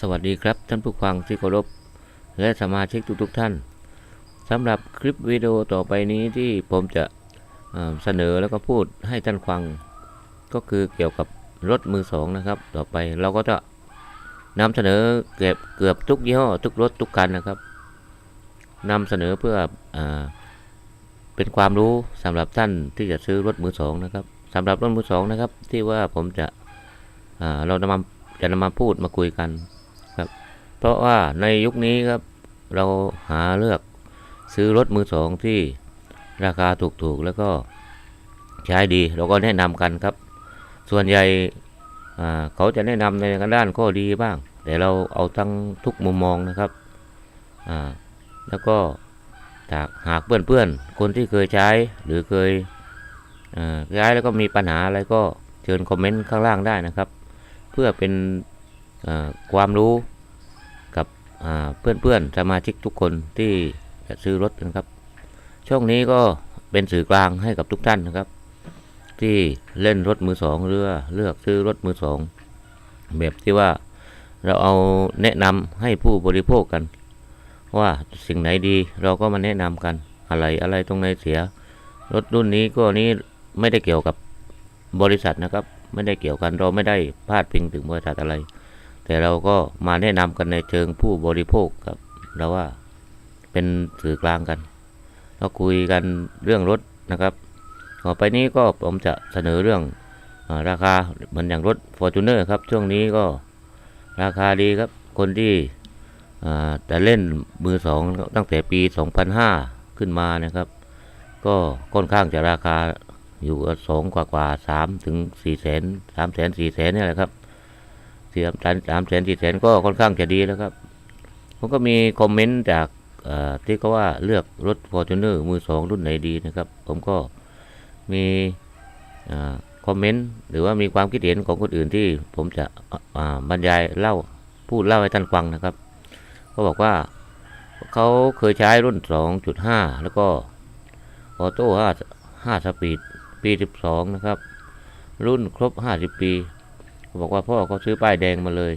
สวัสดีครับท่านผู้ฟังที่เคารพและสมาชิกทุกๆท่านสำหรับคลิปวิดีโอต่อไปนี้ที่ผมจะเเสนอแล้วก็พูดให้ท่านฟัง ก็คือเกี่ยวกับรถมือสองนะครับ ต่อไปเราก็จะนำเสนอเกือบเกือบทุกยี่ห้อทุกรถทุกคันนะครับนำเสนอเพื่ออเป็นความรู้สำหรับท่านที่จะซื้อรถมือสองนะครับสำหรับรถมือสองนะครับ ที่ว่าผมจะอ่าเรานำมาจะนำมาพูดมาคุยกัน เพราะว่าในยุคนี้ครับเราหาเลือกซื้อรถมือสองที่ราคาถูกๆแล้วก็ใช้ดีเราก็แนะนำกันครับ ส่วนใหญ่เขาจะแนะนำในด้านข้อดีบ้าง แต่เราเอาทั้งทุกมุมมองนะครับแล้วก็ถ้าหากเพื่อนๆ คนที่เคยใช้หรือเคยอ่าใช้แล้วก็มีปัญหาอะไรก็เชิญคอมเมนต์ข้างล่างได้นะครับ เพื่อเป็นความรู้ เพื่อนๆสมาชิกทุกคนที่จะซื้อรถนะครับ ช่วงนี้ก็เป็นสื่อกลางให้กับทุกท่านนะครับ ที่เล่นรถมือสองหรือเลือกซื้อรถมือสองแบบที่ว่าเราเอาแนะนำให้ผู้บริโภคกัน ว่าสิ่งไหนดีเราก็มาแนะนำกันอะไรอะไรตรงไหนเสีย รถรุ่นนี้ก็นี้ไม่ได้เกี่ยวกับบริษัทนะครับ ไม่ได้เกี่ยวกันเราไม่ได้พาดพิงถึงบริษัทอะไร แต่เราก็มาแนะนำกันในเชิงผู้บริโภคครับเราว่าเป็นสื่อกลางกัน เราคุยกันเรื่องรถนะครับ ต่อไปนี้ก็ผมจะเสนอเรื่องอราคาเหมือนอย่างรถ f o r t u n e r ครับ ช่วงนี้ก็ราคาดีครับ คนที่แต่เล่นมือสองตั้งแต่ปี 2005 ขึ้นมานะครับ ก็ค่อนข้างจะราคาอยู่สองกว่ากว่าสามถึงสี่แสนสามแสนสี่แสนนี่แหละครับ สี่สามสามแสนสี่แสนก็ค่อนข้างจะดีแล้วครับ ผมก็มีคอมเมนต์จากที่เขาว่าเลือกรถ f o r t u n e r มือสองรุ่นไหนดีนะครับ ผมก็มีอคอมเมนต์หรือว่ามีความคิดเห็นของคนอื่นที่ผมจะบรรยายเล่าพูดเล่าให้ท่านฟังนะครับเขาบอกว่าเขาเคยใช้รุ่น 2.5 แล้วก็ออโต้5 5สปีดปี 12 นะครับ รุ่นครบ 50 ปี บอกว่าพ่อเขาซื้อป้ายแดงมาเลย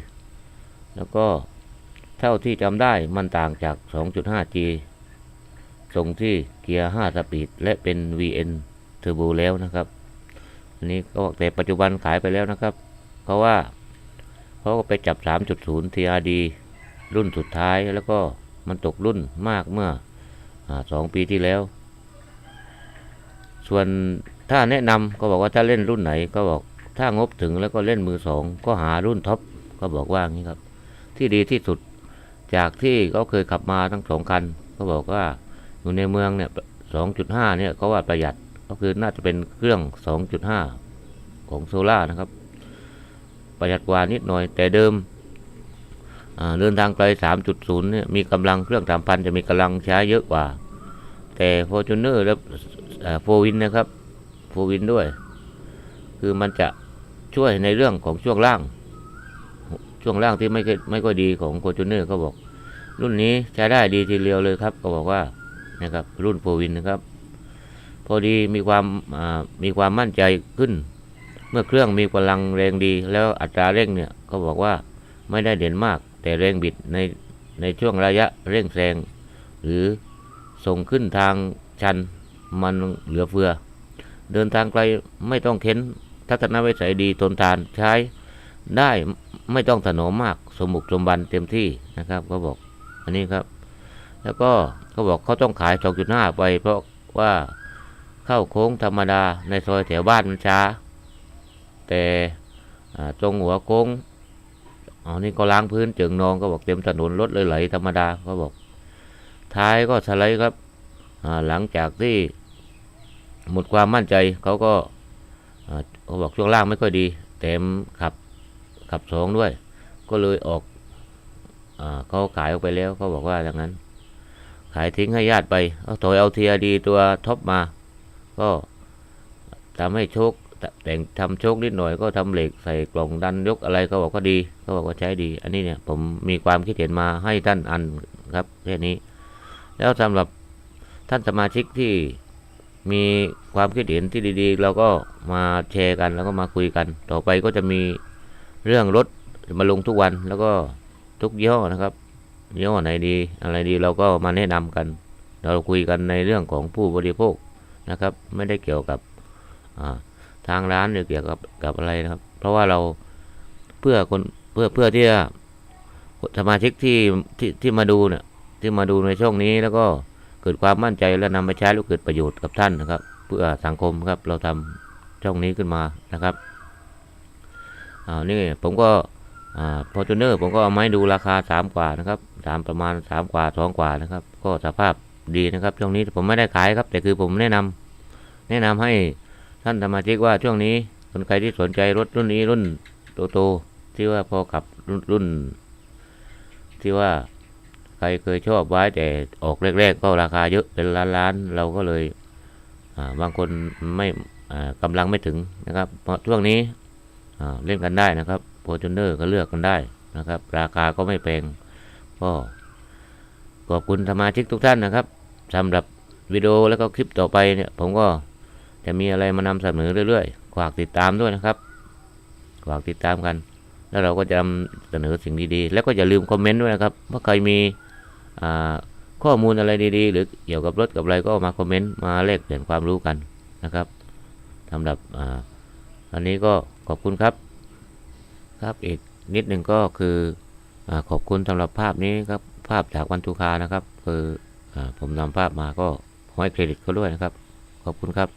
แล้วก็เท่าที่จำได้มันต่างจาก 2.5G ตรงที่เกียร์ 5 สปีด และเป็น VN Turbo แล้วนะครับ อันนี้ก็แต่ปัจจุบันขายไปแล้วนะครับ เพราะว่าเขาก็ไปจับ 3.0 TRD รุ่นสุดท้ายแล้วก็มันตกรุ่นมากเมื่ออาสองปีที่แล้ว ส่วนถ้าแนะนำก็บอกว่าถ้าเล่นรุ่นไหนก็บอก ถ้างบถึงแล้วก็เล่นมือสองก็หารุ่นท็อปก็บอกว่างี้ครับ ที่ดีที่สุดจากที่เขาเคยขับมาทั้งสองคันก็บอกว่าอยู่ในเมืองเนี่ยสองจุดห้าเนี่ยเขาว่าประหยัดก็คือน่าจะเป็นเครื่องสองจุดห้าของโซล่านะครับ ประหยัดกว่านิดหน่อย แต่เดิมเดินทางไกลสามจุดศูนย์เนี่ยมีกำลังเครื่องสามพันจะมีกำลังใช้เยอะกว่า แต่ฟอร์จูเนอร์และโฟวินนะครับโฟวินด้วย คือมันจะ ช่วยในเรื่องของช่วงล่าง ช่วงล่างที่ไม่ไม่ค่อยดีของโคจูเนอร์เขาบอก รุ่นนี้ใช้ได้ดีทีเดียวเลยครับก็บอกว่านะครับรุ่นโฟวินนะครับ พอดีมีความมีความมั่นใจขึ้น เมื่อเครื่องมีกำลังแรงดี แล้วอัตราเร่งเนี่ยก็บอกว่าไม่ได้เด่นมาก แต่แรงบิดในในช่วงระยะเร่งแซงหรือส่งขึ้นทางชันมันเหลือเฟือ เดินทางไกลไม่ต้องเค้น ทัศนวิสัยดีทนทานใช้ได้ไม่ต้องถนอมมากสมบุกสมบันเต็มที่นะครับเขาบอกอันนี้ครับ แล้วก็เขาบอกเขาต้องขาย 2.5 ไป เพราะว่าเข้าโค้งธรรมดาในซอยแถวบ้านมันช้า แต่ตรงหัวโค้งอ๋อนี่ก็ล้างพื้นเจิงนองก็บอกเต็มถนนรถเลยไหลธรรมดาเขาบอก ท้ายก็สไลด์ครับหลังจากที่หมดความมั่นใจเขาก็ เขาบอกช่วงล่างไม่ค่อยดีแถมขับขับสองด้วย ก็เลยออกอเขาขายออกไปแล้วเขาบอกว่าอย่างนั้น ขายทิ้งให้ญาติไปเอาถอยเอาเทียดีตัวท็อปมา ก็ทำให้โชคแต่งทำโชคนิดหน่อยก็ทำเหล็กใส่กล่องดันยกอะไรเขาบอกก็ดีเขาบอกว่าใช้ดี อันนี้เนี่ยผมมีความคิดเห็นมาให้ท่านอันครับแค่นี้ แล้วสำหรับท่านสมาชิกที่ มีความคิดเห็นที่ดีๆ เราก็มาแชร์กันแล้วก็มาคุยกัน ต่อไปก็จะมีเรื่องรถมาลงทุกวันแล้วก็ทุกยี่ห้อนะครับยี่ห้อไหนดี อะไรดีเราก็มาแนะนำกัน เราคุยกันในเรื่องของผู้บริโภคนะครับ ไม่ได้เกี่ยวกับทางร้านหรือเกี่ยวกับกับอะไรนะครับ เพราะว่าเราเพื่อคนเพื่อเพื่อที่จะสมาชิกที่ที่ที่มาดูเนี่ยที่มาดูในช่องนี้แล้วก็ เกิดความมั่นใจและนำไปใช้แล้วเกิดประโยชน์กับท่านนะครับ เพื่อสังคมครับเราทำช่องนี้ขึ้นมานะครับอ่านี่ผมก็อ่าฟอจูเนอร์ผมก็เอาไม้ดูราคาสามกว่านะครับสามประมาณสามกว่าสองกว่านะครับ ก็สภาพดีนะครับ ช่วงนี้ผมไม่ได้ขายครับ แต่คือผมแนะนำแนะนำให้ท่านสมาชิกว่าช่วงนี้คนใครที่สนใจรถรุ่นนี้รุ่นโตๆที่ว่าพอกับรุ่นรุ่นที่ว่า ใครเคยชอบไว้แต่ออกแรกๆก็ราคาเยอะเป็นล้านๆเราก็เลยบางคนไม่อ่ากำลังไม่ถึงนะครับเพราะช่วงนี้เล่นกันได้นะครับโพจูเนอร์ก็เลือกกันได้นะครับ ราคาก็ไม่แพงก็ขอบคุณสมาชิกทุกท่านนะครับสำหรับวิดีโอแล้วก็คลิปต่อไปเนี่ยผมก็จะมีอะไรมานำเสนอเรื่อยๆฝากติดตามด้วยนะครับฝากติดตามกัน แล้วเราก็จะนำเสนอสิ่งดีๆ แล้วก็อย่าลืมคอมเมนต์ด้วยนะครับว่าใครมี ข้อมูลอะไรดีๆ หรือเกี่ยวกับรถกับอะไรก็มาคอมเมนต์มาแลกเปลี่ยนความรู้กันนะครับสำหรับอันนี้ก็ขอบคุณครับ ครับอีกนิดหนึ่งก็คืออขอบคุณสำหรับภาพนี้ครับภาพจากวันทุคานะครับ คืออผมนำภาพมาก็ขอให้เครดิตเขาด้วยนะครับ ขอบคุณครับ